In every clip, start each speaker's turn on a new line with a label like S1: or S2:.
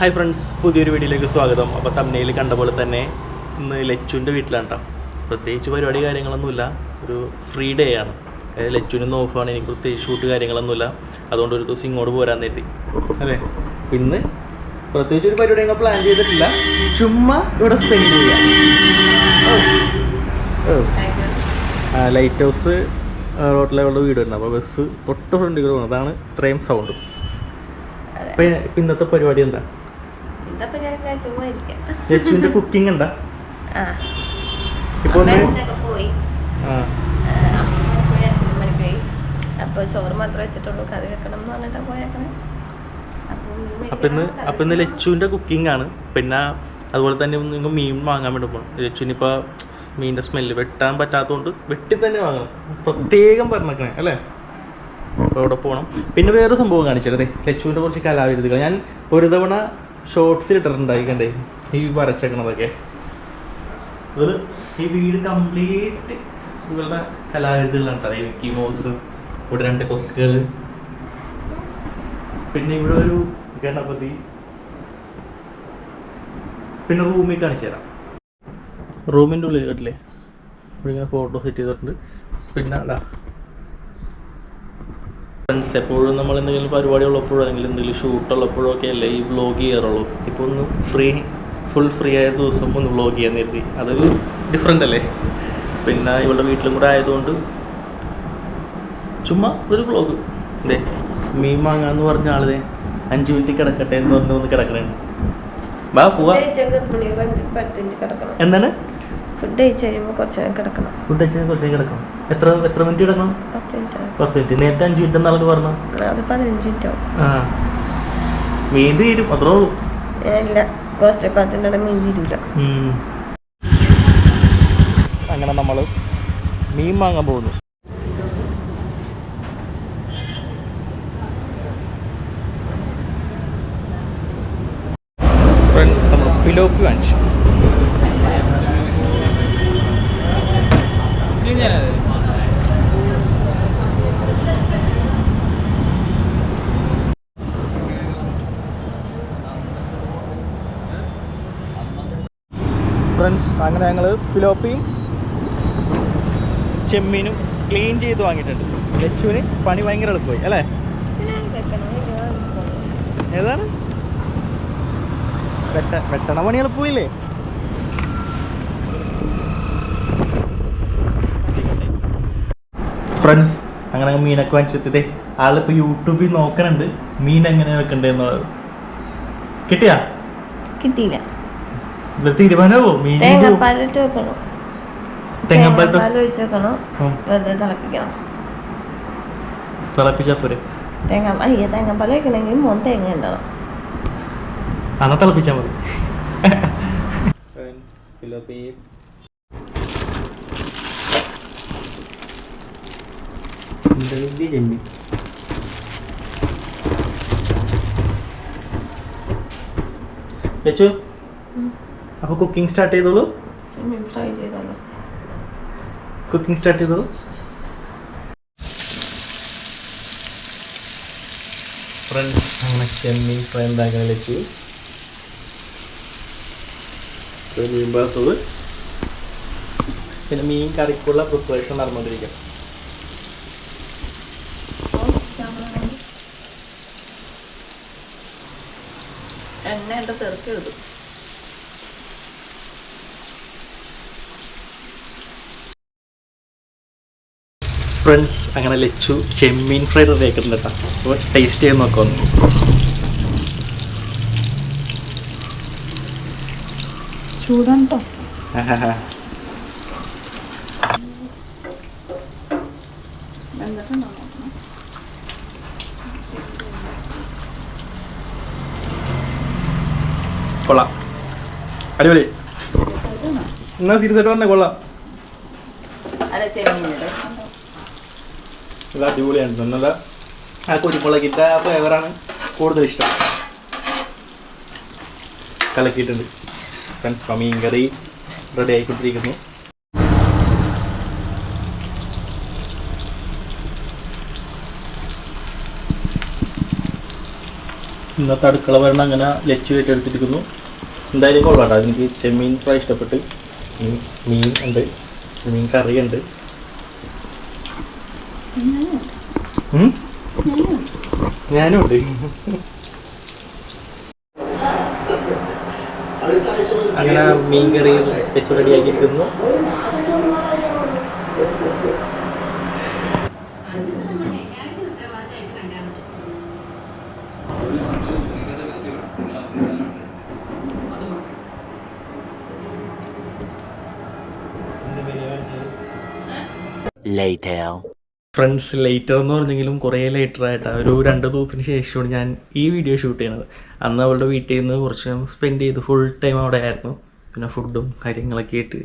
S1: Hi friends പുതിയൊരു വീഡിയോയിലേക്ക് സ്വാഗതം. അപ്പോൾ തമ്മനയിൽ കണ്ട പോലെ തന്നെ ഇന്ന് ലച്ചുവിന്റെ വീട്ടിലാണ് കേട്ടോ പ്രത്യേകിച്ച് പരിപാടി കാര്യങ്ങളൊന്നുമില്ല. ഒരു ഫ്രീ ഡേ ആണ്. അതായത് ലച്ചുവിന് നോഫാണ് ഓഫാണ് എനിക്ക് പ്രത്യേകിച്ച് ഷൂട്ട് കാര്യങ്ങളൊന്നുമില്ല. അതുകൊണ്ട് ഒരു ദിവസം ഇങ്ങോട്ട് പോരാൻ കരുതി. അതെ. ഇന്ന് പ്രത്യേകിച്ച് ഒരു പരിപാടി ഞങ്ങൾ പ്ലാൻ ചെയ്തിട്ടില്ല. ചുമ്മാ ഇവിടെ സ്പെൻഡ് ചെയ്യാം. ലൈറ്റ് ഹൗസ് റോട്ടിലുള്ള വരുന്നത്. അപ്പോൾ ബസ് തൊട്ട് ഫ്രണ്ടിൽ പോകുന്നത്. അതാണ് ഇത്രയും സൗണ്ട് ഇപ്പം ഇന്നത്തെ പരിപാടി എന്താ?
S2: ഇതപ്പോ ഞാൻ ചുമ്മാ ഇരിക്കാം.
S1: ലച്ചുവിന്റെ കുക്കിംഗ് എന്താ?
S2: അമ്മേച്ചനൊക്കെ പോയി. അപ്പോൾ ചോറ് മാത്രമേ വെച്ചിട്ടുള്ളൂ കറി വെക്കണം എന്ന് പറഞ്ഞിട്ടാ പോയേക്കണേ.
S1: അപ്പം ഇന്ന്
S2: കറി
S1: ഇന്ന് ലച്ചുവിന്റെ കുക്കിംഗ് ആണ്. പിന്നെ അതുപോലെ തന്നെ നിങ്ങൾ മീൻ വാങ്ങാൻ വേണ്ടി പോകണം ലച്ചുവിന് ഇപ്പൊ മീനിന്റെ സ്മെല്ല് വെട്ടാൻ പറ്റാത്തതുകൊണ്ട് വെട്ടി തന്നെ വാങ്ങണം. പ്രത്യേകം പറഞ്ഞേക്കണേ അല്ലേ? അപ്പോൾ അവിടെ പോകണം പിന്നെ വേറൊരു സംഭവം കാണിച്ചത് ലച്ചുവിന്റെ കുറച്ച് കലാവിരുതുകൾ. ഞാൻ ഒരു തവണ ഷോർട്സിൽ ഇട്ടിട്ടുണ്ടായി കണ്ടേ. ഈ വരച്ചേക്കണതൊക്കെ. ഈ വീട് കംപ്ലീറ്റ് ഇവരുടെ കലാകൃതികളാണ് കേട്ടോ. മിക്കി മോസ് ഇവിടെ രണ്ട് കൊക്കുകൾ. പിന്നെ ഇവിടെ ഒരു ഗണപതി. പിന്നെ റൂമിൽ കാണിച്ചു തരാം. റൂമിന്റെ ഉള്ളിൽ കണ്ടില്ലേ ഇവിടെ ഇങ്ങനെ ഫോട്ടോ സെറ്റ് ചെയ്തിട്ടുണ്ട്. പിന്നെ അതാ. ഫ്രണ്ട്സ് എപ്പോഴും നമ്മൾ എന്തെങ്കിലും പരിപാടി ഉള്ളപ്പോഴോ അല്ലെങ്കിൽ എന്തെങ്കിലും ഷൂട്ട് ഉള്ളപ്പോഴോ ഒക്കെ അല്ലേ ഈ വ്ളോഗ് ചെയ്യാറുള്ളൂ. ഇപ്പോൾ ഒന്ന് ഫ്രീ ഫുൾ ഫ്രീ ആയ ദിവസം ഒന്ന് വ്ളോഗ് ചെയ്യാൻ കരുതി. അതൊരു ഡിഫറെന്റ് അല്ലേ? പിന്നെ ഇവളുടെ വീട്ടിലും കൂടെ ആയതുകൊണ്ട് ചുമ്മാ ഒരു വ്ളോഗ് അതെ മീൻ വാങ്ങാന്ന് പറഞ്ഞ ആളെ അഞ്ച് മിനിറ്റ് കിടക്കട്ടെ എന്ന് പറഞ്ഞ് ഒന്ന് കിടക്കണേ. വാ പോവാ. എന്താണ്?
S2: ഫുഡ് കഴിച്ച് കഴിയുമ്പോൾ കുറച്ച് നേരം കിടക്കണം.
S1: ഫുഡ് കഴിച്ചാൽ കുറച്ച് നേരം കിടക്കണം. എത്ര എത്ര മിനിറ്റ് കിടക്കണം?
S2: പത്ത് മിനിറ്റ്
S1: പത്ത് മിനിറ്റ് നേരത്തെ അഞ്ച് മിനിറ്റ് പറഞ്ഞു?
S2: അത് പതിനഞ്ച് മിനിറ്റ് ആവും.
S1: ആ. മീൻ തീരും അത്രേ ഉള്ളൂ.
S2: ഇല്ല. മീൻ
S1: തീരില്ല. അങ്ങനെ നമ്മൾ മീൻ വാങ്ങാൻ പോകുന്നു. ഫ്രണ്ട്സ് നമ്മൾ പിലോപ്പി വാങ്ങിച്ചു. ഫ്രണ്ട്സ് അങ്ങനെ ഞങ്ങൾ പിലോപ്പിയും ചെമ്മീനും ക്ലീൻ ചെയ്ത് വാങ്ങിയിട്ടുണ്ട്. ലച്ചുവിന് പണി ഭയങ്കര എളുപ്പമായി അല്ലേ? ഏതാണ്? വെട്ട വെട്ടണ പണി എളുപ്പമില്ലേ? ഫ്രണ്ട്സ് അങ്ങനെ അങ്ങ് മീനൊക്കെ വാങ്ങിച്ചെത്തിയതേ ആളിപ്പോൾ യൂട്യൂബിൽ നോക്കണുണ്ട്. മീൻ എങ്ങനെ വെക്കണ്ടേ എന്നുള്ളത്. കിട്ടിയാ?
S2: കിട്ടിയില്ല.
S1: തീരുമാനമാവോ? മീൻ
S2: തേങ്ങാപ്പാലിട്ട് വെക്കണോ.
S1: തേങ്ങാപ്പാലിട്ടോ?
S2: തേങ്ങാപ്പാൽ ഒഴിച്ച് വെക്കണം
S1: ഉം.
S2: വെറുതെ തിളപ്പിക്കണം.
S1: തിളപ്പിച്ചാ പോരെ.
S2: തേങ്ങാ അയ്യ തേങ്ങാപ്പാൽ വെക്കണമെങ്കിൽ മൂന്ന് തേങ്ങ ഉണ്ടാവും
S1: അന്നാ തിളപ്പിച്ചാൽ മതി. പിലോപ്പി ചെമ്മീൻ ലച്ചു അപ്പൊ കുക്കിംഗ് സ്റ്റാർട്ട് ചെയ്തോളൂ.
S2: ചെമ്മീൻ ഫ്രൈ ചെയ്താലോ.
S1: കുക്കിംഗ് സ്റ്റാർട്ട് ചെയ്തോളൂ. ഫ്രണ്ട്സ് അങ്ങനെ ചെമ്മീൻ ഫ്രൈ ഉണ്ടാക്കാൻ ലച്ചു ഒരു മീൻ വറുത്തത് പിന്നെ മീൻ കറിക്കുള്ള പ്രിപ്പറേഷൻ നടന്നുകൊണ്ടിരിക്കും
S2: എണ്ണ ഇട്ട് തെറുക്കി വിടും
S1: ഫ്രണ്ട്സ് അങ്ങനെ ലച്ചു ചെമ്മീൻ ഫ്രൈ റെഡി ആക്കിയിട്ടുണ്ട് കേട്ടോ. അപ്പോൾ ടേസ്റ്റ് ചെയ്ത് നോക്കാം
S2: ചൂടുണ്ടോ
S1: ഒന്ന് കൊള്ളാം അടിപൊളി. എന്നാ തിരിച്ചിട്ട് പറഞ്ഞ കൊള്ളാം. ഇത് അടിപൊളിയാണ്. നല്ല ആ കുരുമുളകിന്റെ ആ ഫ്ലേവറാണ് കൂടുതൽ ഇഷ്ടം. കലക്കിയിട്ടുണ്ട്. ഫ്രണ്ട്സ് മീൻ കറി റെഡി ആയിക്കൊണ്ടിരിക്കുന്നു. ഇന്നത്തെ അടുക്കള ഭരണം അങ്ങനെ ലച്ചു ഏറ്റെടുത്തിരിക്കുന്നു. എന്തായാലും കൊള്ളാട്ടോ എനിക്ക് ചെമ്മീൻ ഫ്രൈ ഇഷ്ടപ്പെട്ട്. മീൻ ഉണ്ട്. മീൻ കറി ഉണ്ട്? ഞാനും ഉണ്ട്. അങ്ങനെ മീൻ കറി വെച്ച് റെഡിയാക്കിയിരിക്കുന്നു ഫ്രണ്ട്സ് ലേറ്റർ എന്ന് പറഞ്ഞെങ്കിലും കുറേ ലേറ്റർ ആയിട്ട് ഒരു രണ്ട് ദിവസത്തിന് ശേഷമാണ് ഞാൻ ഈ വീഡിയോ ഷൂട്ട് ചെയ്യണത് അന്ന് അവളുടെ വീട്ടിൽ നിന്ന് കുറച്ച് സ്പെൻഡ് ചെയ്ത് ഫുൾ ടൈം അവിടെ ആയിരുന്നു. പിന്നെ ഫുഡും കാര്യങ്ങളൊക്കെ ആയിട്ട്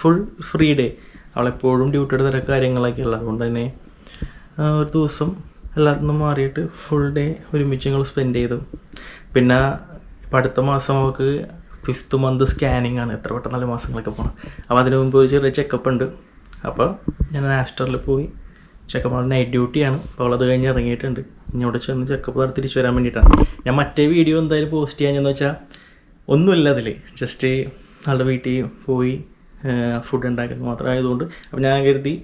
S1: ഫുൾ ഫ്രീ ഡേ അവളെപ്പോഴും ഡ്യൂട്ടിയുടെ തിരക്ക് കാര്യങ്ങളൊക്കെ ഉള്ളത് അതുകൊണ്ട് തന്നെ ഒരു ദിവസം എല്ലാത്തിനും മാറിയിട്ട് ഫുൾ ഡേ ഒരുമിച്ച് ഞങ്ങൾ സ്പെൻഡ് ചെയ്തു. പിന്നെ ഇപ്പം അടുത്ത മാസം അവൾക്ക് ഫിഫ്ത്ത് മന്ത് സ്കാനിങ് ആണ്. എത്ര പെട്ടെന്ന് മാസങ്ങളൊക്കെ പോകണം അപ്പോൾ അതിന് മുമ്പ് ഒരു ചെറിയ ചെക്കപ്പ് ഉണ്ട്. അപ്പോൾ ഞാൻ ആസ്റ്ററിൽ പോയി. ചെക്കപ്പ് നൈറ്റ് ഡ്യൂട്ടിയാണ് അപ്പോൾ അത് കഴിഞ്ഞ് ഇറങ്ങിയിട്ടുണ്ട്. ഇനി അവിടെ ചെന്ന് ചെക്കപ്പ് നടത്തി തിരിച്ചു വരാൻ വേണ്ടിയിട്ടാണ്. ഞാൻ മറ്റേ വീഡിയോ എന്തായാലും പോസ്റ്റ് ചെയ്യാഞ്ഞെന്ന് വെച്ചാൽ ഒന്നുമില്ല അതിൽ ജസ്റ്റ് ആളുടെ വീട്ടിൽ പോയി ഫുഡ് ഉണ്ടാക്കുന്നത് മാത്രമായതുകൊണ്ട്. അപ്പോൾ ഞാൻ കരുതി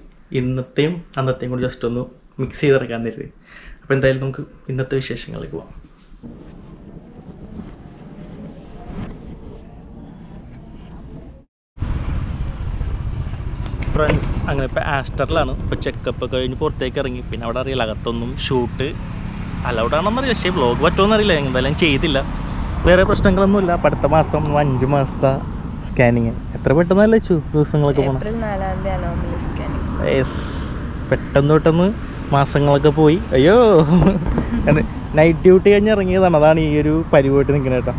S1: ഇന്നത്തെയും അന്നത്തെയും കൂടി ജസ്റ്റ് ഒന്ന് മിക്സ് ചെയ്തിറക്കാൻ കരുതി. അപ്പോൾ എന്തായാലും നമുക്ക് ഇന്നത്തെ വിശേഷങ്ങളിലേക്ക് പോവാം. ഫ്രണ്ട്സ് അങ്ങനെ ഇപ്പോൾ ആസ്റ്ററിലാണ്. ഇപ്പോൾ ചെക്കപ്പ് ഒക്കെ കഴിഞ്ഞ് പുറത്തേക്ക് ഇറങ്ങി. പിന്നെ അവിടെ അറിയില്ല അകത്തൊന്നും ഷൂട്ട് അലൗഡ് ആണെന്നറിയില്ല. പക്ഷേ വ്ളോഗ് പറ്റുമെന്ന് അറിയില്ല എന്തായാലും ചെയ്തില്ല. വേറെ പ്രശ്നങ്ങളൊന്നുമില്ല. അപ്പം അടുത്ത മാസം അഞ്ച് മാസത്തെ സ്കാനിങ് എത്ര പെട്ടെന്നല്ലേ ചു? ദിവസങ്ങളൊക്കെ പോകണം യെസ് പെട്ടെന്ന് പെട്ടെന്ന് മാസങ്ങളൊക്കെ പോയി. അയ്യോ. നൈറ്റ് ഡ്യൂട്ടി കഴിഞ്ഞ് ഇറങ്ങിയതാണ്. അതാണ് ഈ ഒരു പരിപാടി നിൽക്കുന്നത് കേട്ടോ.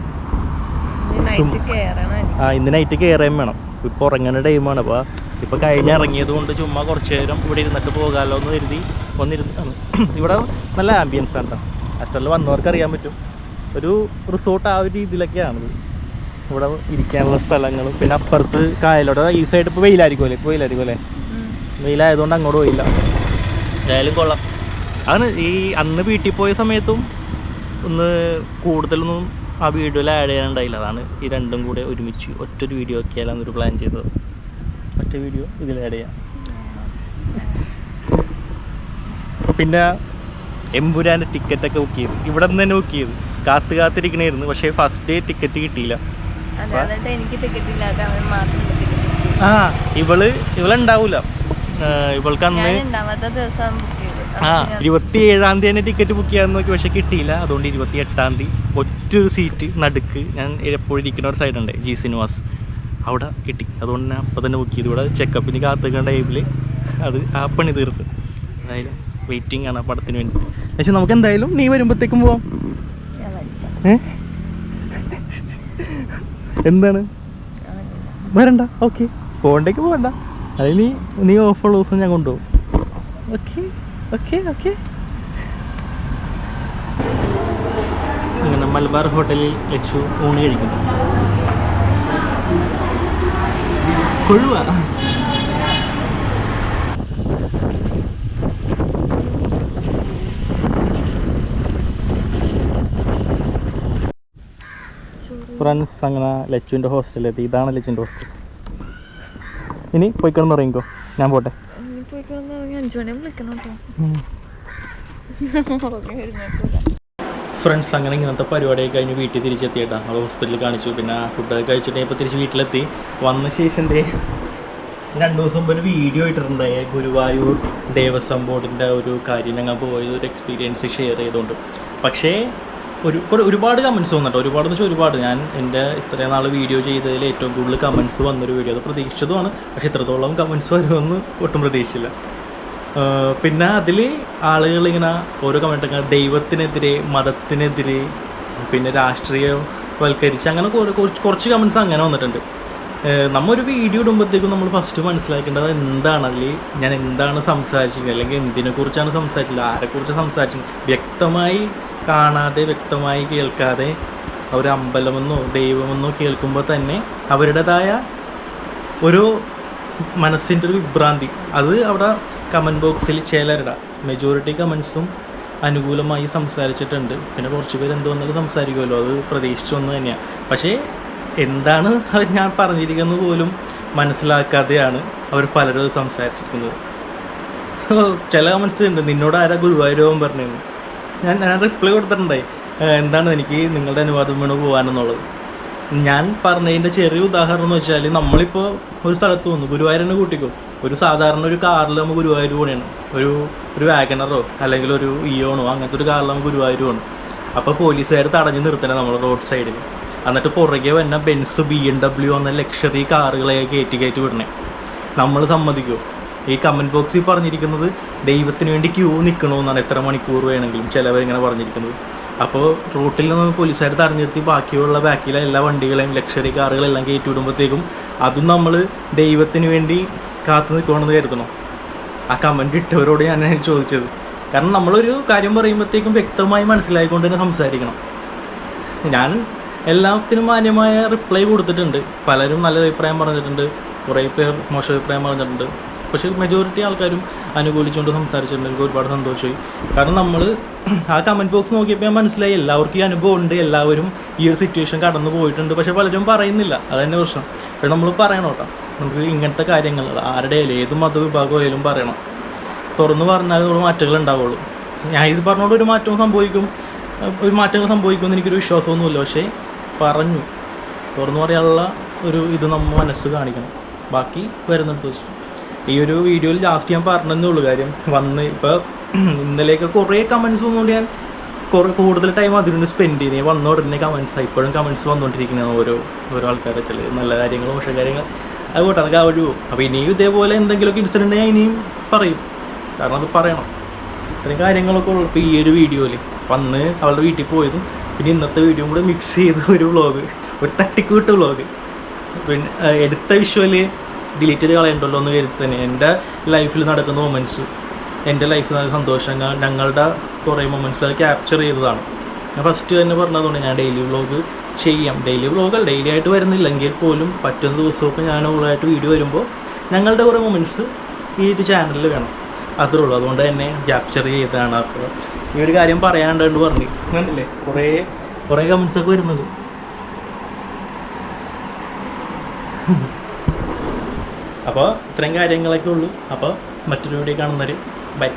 S1: ആ ഇന്ന് നൈറ്റ് കയറുകയും വേണം. ഇപ്പോൾ ഉറങ്ങുന്ന ടൈമാണ് അപ്പോൾ ഇപ്പോൾ കഴിഞ്ഞ് ഇറങ്ങിയത് കൊണ്ട് ചുമ്മാ കുറച്ച് നേരം ഇവിടെ ഇരുന്നിട്ട് പോകാമല്ലോ എന്ന് കരുതി വന്നിരുന്നാണ് ഇവിടെ നല്ല ആംബിയൻസ് ആണ് അസ്റ്ററിൽ വന്നവർക്ക് അറിയാൻ പറ്റും. ഒരു റിസോർട്ട് ആ ഒരു രീതിയിലൊക്കെയാണിത് ഇവിടെ ഇരിക്കാനുള്ള സ്ഥലങ്ങളും. പിന്നെ അപ്പുറത്ത് കായലോടെ ഈ സൈഡ് ഇപ്പോൾ വെയിലായിരിക്കുമല്ലേ ഇപ്പോൾ വെയിലായിരിക്കും അല്ലേ? വെയിലായതുകൊണ്ട് അങ്ങോട്ട് പോയില്ല. എന്തായാലും കൊള്ളാം. അതാണ് ഈ അന്ന് വീട്ടിൽ പോയ സമയത്തും ഒന്ന് കൂടുതലൊന്നും ആ വീഡിയോയിൽ ആഡ് ചെയ്യാനുണ്ടായില്ല. അതാണ് ഈ രണ്ടും കൂടെ ഒരുമിച്ച് ഒറ്റൊരു വീഡിയോ ആക്കിയാലാണ് ഒരു പ്ലാൻ ചെയ്തത്. ഒറ്റ വീഡിയോ ഇതിൽ ആഡ് ചെയ്യാം. പിന്നെ എമ്പുരാന്റെ ടിക്കറ്റൊക്കെ ബുക്ക് ചെയ്തു. ഇവിടെ നിന്ന് തന്നെ ബുക്ക് ചെയ്തു. കാത്ത് കാത്തിരിക്കണായിരുന്നു. പക്ഷേ ഫസ്റ്റ് ഡേ ടിക്കറ്റ് കിട്ടിയില്ല. ആ ഇവൾ ഇവളുണ്ടാവൂല. ഇവൾക്ക് അന്ന് ആ. ഇരുപത്തി ഏഴാം തീയതി തന്നെ ടിക്കറ്റ് ബുക്ക് ചെയ്യാൻ നോക്കി പക്ഷെ കിട്ടിയില്ല. അതുകൊണ്ട് ഇരുപത്തി എട്ടാം തീയതി ഒറ്റൊരു സീറ്റ് നടുക്ക് ഞാൻ എപ്പോഴും ഇരിക്കുന്ന ഒരു സൈഡുണ്ട് ജി സിനിമാസ് അവിടെ കിട്ടി. അതുകൊണ്ട് ഞാൻ അപ്പം തന്നെ ബുക്ക് ചെയ്തു. ഇവിടെ ചെക്കപ്പിന് കാത്തുക്കേണ്ട ടൈമിൽ അത് ആ പണി തീർത്ത്. എന്തായാലും വെയിറ്റിംഗ് ആണ് പടത്തിന് വേണ്ടി. പക്ഷെ നമുക്ക് എന്തായാലും നീ വരുമ്പോഴത്തേക്കും പോവാം. എന്താണ്. വരണ്ട. ഓക്കെ. പോകണ്ടേക്ക് പോകണ്ട. അതിന് നീ നീ ഓഫുള്ള ദിവസം ഞാൻ കൊണ്ടുപോകും. ഓക്കെ. ഓക്കെ ഓക്കെ അങ്ങനെ മലബാർ ഹോട്ടലിൽ വെച്ചു ഊണ് കഴിക്കുന്നു കൊഴുവ ഫ്രണ്ട്സ് അങ്ങനെ ലച്ചുവിന്റെ ഹോസ്റ്റലിലെത്തി ഇതാണ് ലച്ചുവിന്റെ ഹോസ്റ്റൽ ഇനി പോയി പറയുമ്പോൾ ഞാൻ പോട്ടെ. ഫ്രണ്ട്സ് അങ്ങനെ ഇങ്ങനത്തെ പരിപാടിയൊക്കെ കഴിഞ്ഞ് വീട്ടിൽ തിരിച്ചെത്തിയിട്ടാ. നമ്മൾ ഹോസ്പിറ്റലിൽ കാണിച്ചു. പിന്നെ ഫുഡൊക്കെ കഴിച്ചിട്ട് ഇപ്പൊ തിരിച്ച് വീട്ടിലെത്തി. വന്ന ശേഷം ദേ രണ്ട് ദിവസം മുമ്പ് ഒരു വീഡിയോ ഇട്ടിട്ടുണ്ടായി ഗുരുവായൂർ ദേവസ്വം ബോർഡിന്റെ ഒരു കാര്യം ഞങ്ങൾ പോയത് ഒരു എക്സ്പീരിയൻസ് ഷെയർ ചെയ്തുകൊണ്ട്. പക്ഷേ ഒരു ഒരു- ഒരുപാട് കമൻസ് വന്നിട്ടോ ഒരുപാട് എന്ന് വെച്ചാൽ ഒരുപാട്. ഞാൻ എന്റെ ഇത്രയും നാൾ വീഡിയോ ചെയ്തതിൽ ഏറ്റവും കൂടുതൽ കമൻസ് വന്നൊരു വീഡിയോ അത് പ്രതീക്ഷിച്ചതുമാണ്. പക്ഷേ ഇത്രത്തോളം കമൻസ് വരുമെന്ന് ഒട്ടും പ്രതീക്ഷിച്ചില്ല. പിന്നെ അതിൽ ആളുകൾ ഇങ്ങനെ ഓരോ കമന്റൊക്കെ ദൈവത്തിനെതിരെ മതത്തിനെതിരെ പിന്നെ രാഷ്ട്രീയവൽക്കരിച്ച് അങ്ങനെ കുറച്ച് കുറച്ച് കമൻസ് അങ്ങനെ വന്നിട്ടുണ്ട്. നമ്മളൊരു നമ്മ ഒരു വീഡിയോ ഇടുമ്പോഴത്തേക്കും നമ്മൾ ഫസ്റ്റ് മനസ്സിലാക്കേണ്ടത് എന്താണ്? അതിൽ ഞാൻ എന്താണ് സംസാരിച്ചത് അല്ലെങ്കിൽ എന്തിനെക്കുറിച്ചാണ് സംസാരിച്ചത് ആരെക്കുറിച്ച് സംസാരിച്ചത് വ്യക്തമായി കാണാതെ വ്യക്തമായി കേൾക്കാതെ അവർ അമ്പലമെന്നോ ദൈവമെന്നോ കേൾക്കുമ്പോൾ തന്നെ അവരുടേതായ ഒരു മനസ്സിന്റെ ഒരു വിഭ്രാന്തി. അത് അവിടെ കമന്റ് ബോക്സിൽ ചിലരുടെ. മെജോറിറ്റി കമൻസും അനുകൂലമായി സംസാരിച്ചിട്ടുണ്ട്. പിന്നെ കുറച്ച് പേര് എന്ത് വന്നാലും സംസാരിക്കുമല്ലോ. അത് പ്രതീക്ഷിച്ചു വന്നു തന്നെയാണ് പക്ഷേ എന്താണ് ഞാൻ പറഞ്ഞിരിക്കുന്നത് പോലും മനസ്സിലാക്കാതെയാണ് അവർ പലരും സംസാരിച്ചിരിക്കുന്നത്. ചില കമൻസ് ഉണ്ട് നിന്നോട് ആരാ ഗുരുവായൂരവും പറഞ്ഞിരുന്നു ഞാൻ ഞാൻ റിപ്ലൈ കൊടുത്തിട്ടുണ്ടായി എന്താണ് എനിക്ക് നിങ്ങളുടെ അനുവാദം വേണം പോകാനെന്നുള്ളത് ഞാൻ പറഞ്ഞതിന്റെ ചെറിയ ഉദാഹരണം എന്ന് വെച്ചാൽ നമ്മളിപ്പോൾ ഒരു സ്ഥലത്ത് വന്നു. ഗുരുവായൂരിനെ കൂട്ടിക്കോ. ഒരു സാധാരണ ഒരു കാറിൽ നമ്മൾ ഗുരുവായൂർ പോകണേണ് ഒരു ഒരു വാഗണറോ അല്ലെങ്കിൽ ഒരു ഇയോണോ അങ്ങനത്തെ ഒരു കാറിൽ നമ്മൾ ഗുരുവായൂർ പോകണം അപ്പോൾ പോലീസുകാർ തടഞ്ഞു നിർത്തണേ നമ്മൾ റോഡ് സൈഡിൽ എന്നിട്ട് പുറകെ വന്ന ബെൻസ് ബി എം ഡബ്ല്യു എന്ന ലക്ഷറി കാറുകളെ കയറ്റി കയറ്റി വിടണേ. നമ്മൾ സമ്മതിക്കുമോ ഈ കമന്റ് ബോക്സിൽ പറഞ്ഞിരിക്കുന്നത് ദൈവത്തിന് വേണ്ടി ക്യൂ നിൽക്കണമെന്നാണ് എത്ര മണിക്കൂർ വേണമെങ്കിലും ചിലവരിങ്ങനെ പറഞ്ഞിരിക്കുന്നത്. അപ്പോൾ റൂട്ടിൽ നിന്ന് പോലീസുകാർ തടഞ്ഞിരുത്തി ബാക്കിയുള്ള ബാക്കിയിലെ എല്ലാ വണ്ടികളെയും ലക്ഷറി കാറുകളെല്ലാം കയറ്റി വിടുമ്പോഴത്തേക്കും അതും നമ്മൾ ദൈവത്തിന് വേണ്ടി കാത്തു നിൽക്കണമെന്ന് കരുതണം. ആ കമന്റ് ഇട്ടവരോട് ഞാൻ ചോദിച്ചത്. കാരണം നമ്മളൊരു കാര്യം പറയുമ്പോഴത്തേക്കും വ്യക്തമായി മനസ്സിലായിക്കൊണ്ട് തന്നെ സംസാരിക്കണം. ഞാൻ എല്ലാത്തിനും മാന്യമായ റിപ്ലൈ കൊടുത്തിട്ടുണ്ട്. പലരും നല്ല അഭിപ്രായം പറഞ്ഞിട്ടുണ്ട്. കുറേ പേർ മോശം അഭിപ്രായം പറഞ്ഞിട്ടുണ്ട്. പക്ഷേ മെജോറിറ്റി ആൾക്കാരും അനുകൂലിച്ചുകൊണ്ട് സംസാരിച്ചിട്ടുണ്ട്. എനിക്ക് ഒരുപാട് സന്തോഷമായി. കാരണം നമ്മൾ ആ കമന്റ് ബോക്സ് നോക്കിയപ്പോൾ ഞാൻ മനസ്സിലായി എല്ലാവർക്കും ഈ അനുഭവം ഉണ്ട് എല്ലാവരും ഈ ഒരു സിറ്റുവേഷൻ കടന്നു പോയിട്ടുണ്ട്. പക്ഷേ പലരും പറയുന്നില്ല. അതന്നെ പ്രശ്നം. പക്ഷേ നമ്മൾ പറയണം കേട്ടോ. നമുക്ക് ഇങ്ങനത്തെ കാര്യങ്ങൾ ആരുടെ ആയാലും ഏത് മതവിഭാഗമായാലും പറയണം. തുറന്നു പറഞ്ഞാൽ ഒരു മാറ്റങ്ങൾ ഉണ്ടാവുള്ളൂ. ഞാൻ ഇത് പറഞ്ഞുകൊണ്ട് ഒരു മാറ്റവും സംഭവിക്കും. ഒരു മാറ്റങ്ങൾ സംഭവിക്കുമെന്ന് എനിക്കൊരു വിശ്വാസമൊന്നുമില്ല. പക്ഷേ പറഞ്ഞു. തുറന്നു പറയാനുള്ള ഒരു ഇത് നമ്മൾ മനസ്സ് കാണിക്കണം. ബാക്കി വരുന്നിടത്ത് വെച്ചിട്ട്. ഈ ഒരു വീഡിയോയിൽ ലാസ്റ്റ് ഞാൻ പറഞ്ഞതേ ഉള്ളൂ കാര്യം. വന്ന് ഇപ്പോൾ ഇന്നലെയൊക്കെ കുറേ കമൻസ് വന്നുകൊണ്ട് ഞാൻ കുറേ കൂടുതൽ ടൈം അതിനുവേണ്ടി സ്പെൻഡ് ചെയ്ത്. ഞാൻ വന്ന ഉടനെ കമൻസ് ഇപ്പോഴും കമൻസ് വന്നുകൊണ്ടിരിക്കുന്നതാണ് ഓരോ ഓരോ ആൾക്കാരെ ചില നല്ല കാര്യങ്ങൾ മോശം കാര്യങ്ങൾ. അത് പോട്ടെ അതൊക്കെ അവഴു അപ്പോൾ ഇനിയും ഇതേപോലെ എന്തെങ്കിലുമൊക്കെ ഇൻസിഡന്റ് ഞാൻ ഇനിയും പറയും. കാരണം അത് പറയണം. ഇത്രയും കാര്യങ്ങളൊക്കെ ഉള്ളു ഇപ്പോൾ ഈ ഒരു വീഡിയോയിൽ വന്ന് അവളുടെ വീട്ടിൽ പോയതും പിന്നെ ഇന്നത്തെ വീഡിയോ കൂടെ മിക്സ് ചെയ്ത് ഒരു വ്ളോഗ് ഒരു തട്ടിക്കൂട്ട് വ്ളോഗ് പിന്നെ എടുത്ത വിഷ്വൽ ഡിലീറ്റ് ചെയ്ത് കളയണ്ടല്ലോ എന്ന് കരുതി തന്നെ എന്റെ ലൈഫിൽ നടക്കുന്ന മൊമെന്റ്സ് എന്റെ ലൈഫിൽ നടക്കുന്ന സന്തോഷങ്ങൾ ഞങ്ങളുടെ കുറേ മൊമെന്റ്സ് അത് ക്യാപ്ചർ ചെയ്തതാണ്. ഞാൻ ഫസ്റ്റ് തന്നെ പറഞ്ഞതുകൊണ്ട് ഞാൻ ഡെയിലി വ്ലോഗ് ചെയ്യാം. ഡെയിലി വ്ളോഗ് ഡെയിലി ആയിട്ട് വരുന്നില്ലെങ്കിൽ പോലും പറ്റുന്ന ദിവസമൊക്കെ ഞാൻ ഉള്ളതായിട്ട് വീഡിയോ വരുമ്പോൾ ഞങ്ങളുടെ കുറേ മൊമെന്റ്സ് ഈ ഒരു ചാനലിൽ വേണം. അത്രേ ഉള്ളൂ. അതുകൊണ്ട് തന്നെ ക്യാപ്ചർ ചെയ്തതാണ്. അപ്പോൾ ഈ ഒരു കാര്യം പറയാനുണ്ടെന്ന് പറഞ്ഞു കണ്ടില്ലേ? കുറേ കുറേ കമൻസ് ഒക്കെ വരുന്നത്. അപ്പോൾ ഇത്രയും കാര്യങ്ങളൊക്കെ ഉള്ളൂ. അപ്പോൾ മറ്റൊരു വീഡിയോ കാണുന്നവർ ബൈ.